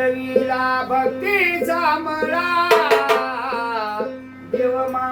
घडविला भक्तीचा मला देव मा